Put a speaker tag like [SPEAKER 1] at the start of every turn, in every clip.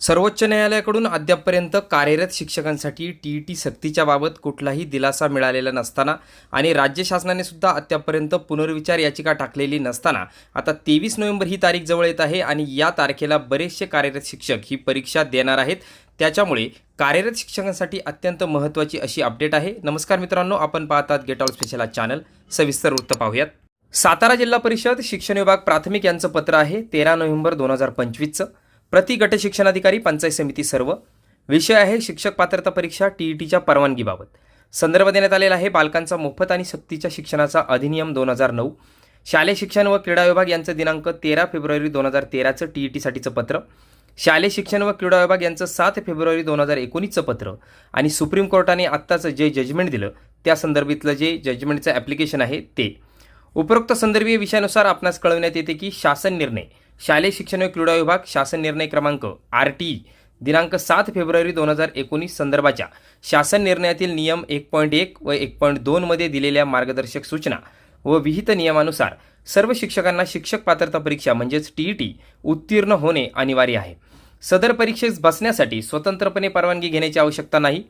[SPEAKER 1] सर्वोच्च न्यायालयाकडून अद्यापपर्यंत कार्यरत शिक्षकांसाठी टी ई टी सक्तीच्या बाबत कुठलाही दिलासा मिळालेला नसताना आणि राज्य शासनाने सुद्धा अद्यापपर्यंत पुनर्विचार याचिका टाकलेली नसताना आता तेवीस नोव्हेंबर ही तारीख जवळ येत आहे आणि या तारखेला बरेचसे कार्यरत शिक्षक ही परीक्षा देणार आहेत. त्याच्यामुळे कार्यरत शिक्षकांसाठी अत्यंत महत्त्वाची अशी अपडेट आहे. नमस्कार मित्रांनो आपण पाहतात गेट ऑल स्पेशल चॅनल. सविस्तर वृत्त पाहूयात. सातारा जिल्हा परिषद शिक्षण विभाग प्राथमिक यांचं पत्र आहे तेरा नोव्हेंबर दोन हजार पंचवीसचं. प्रति गट शिक्षणाधिकारी पंचायत समिती सर्व. विषय आहे शिक्षक पात्रता परीक्षा टी ई टीच्या परवानगीबाबत. संदर्भ देण्यात आलेला आहे बालकांचा मोफत आणि सक्तीच्या शिक्षणाचा अधिनियम दोन हजार नऊ. शालेय शिक्षण व क्रीडा विभाग यांचं दिनांक तेरा फेब्रुवारी दोन हजार तेराचं टी ई टीसाठीचं पत्र. शालेय शिक्षण व क्रीडा विभाग यांचं सात फेब्रुवारी दोन हजार एकोणीसचं पत्र. आणि सुप्रीम कोर्टाने आत्ताचं जे जजमेंट दिलं त्या संदर्भातलं जे जजमेंटचं ॲप्लिकेशन आहे ते. उपरोक्त संदर्भीय विषयानुसार आपणास कळवण्यात येते की शासन निर्णय. शालेय शिक्षण व क्रीडा विभाग शासन निर्णय क्रमांक आर टी दिनांक सात फेब्रुवारी दोन हजार एकोणीस संदर्भाच्या शासन निर्णयातील नियम एक पॉईंट एक व एक पॉईंट दोनमध्ये दिलेल्या मार्गदर्शक सूचना व विहित नियमानुसार सर्व शिक्षकांना शिक्षक पात्रता परीक्षा म्हणजेच टी ई टी उत्तीर्ण होणे अनिवार्य आहे. सदर परीक्षेस बसण्यासाठी स्वतंत्रपणे परवानगी घेण्याची आवश्यकता नाही.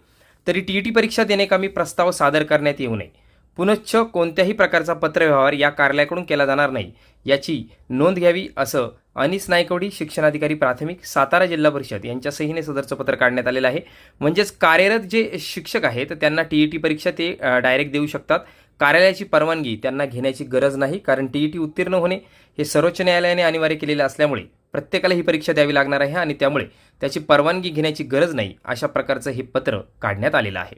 [SPEAKER 1] तरी टी ई टी परीक्षा देण्याकामी प्रस्ताव सादर करण्यात येऊ नये. पुनश्च कोणत्याही प्रकारचा पत्रव्यवहार या कार्यालयाकडून केला जाणार नाही. याची नोंद घ्यावी असं अनिस नायकवडी शिक्षणाधिकारी प्राथमिक सातारा जिल्हा परिषद यांच्या सहीने सदरचं पत्र काढण्यात आलेलं आहे. म्हणजेच कार्यरत जे शिक्षक आहेत त्यांना टी ई टी परीक्षा ते डायरेक्ट देऊ शकतात. कार्यालयाची परवानगी त्यांना घेण्याची गरज नाही कारण टी ई टी उत्तीर्ण होणे हे सर्वोच्च न्यायालयाने अनिवार्य केलेलं असल्यामुळे प्रत्येकाला ही परीक्षा द्यावी लागणार आहे आणि त्यामुळे त्याची परवानगी घेण्याची गरज नाही अशा प्रकारचं हे पत्र काढण्यात आलेलं आहे.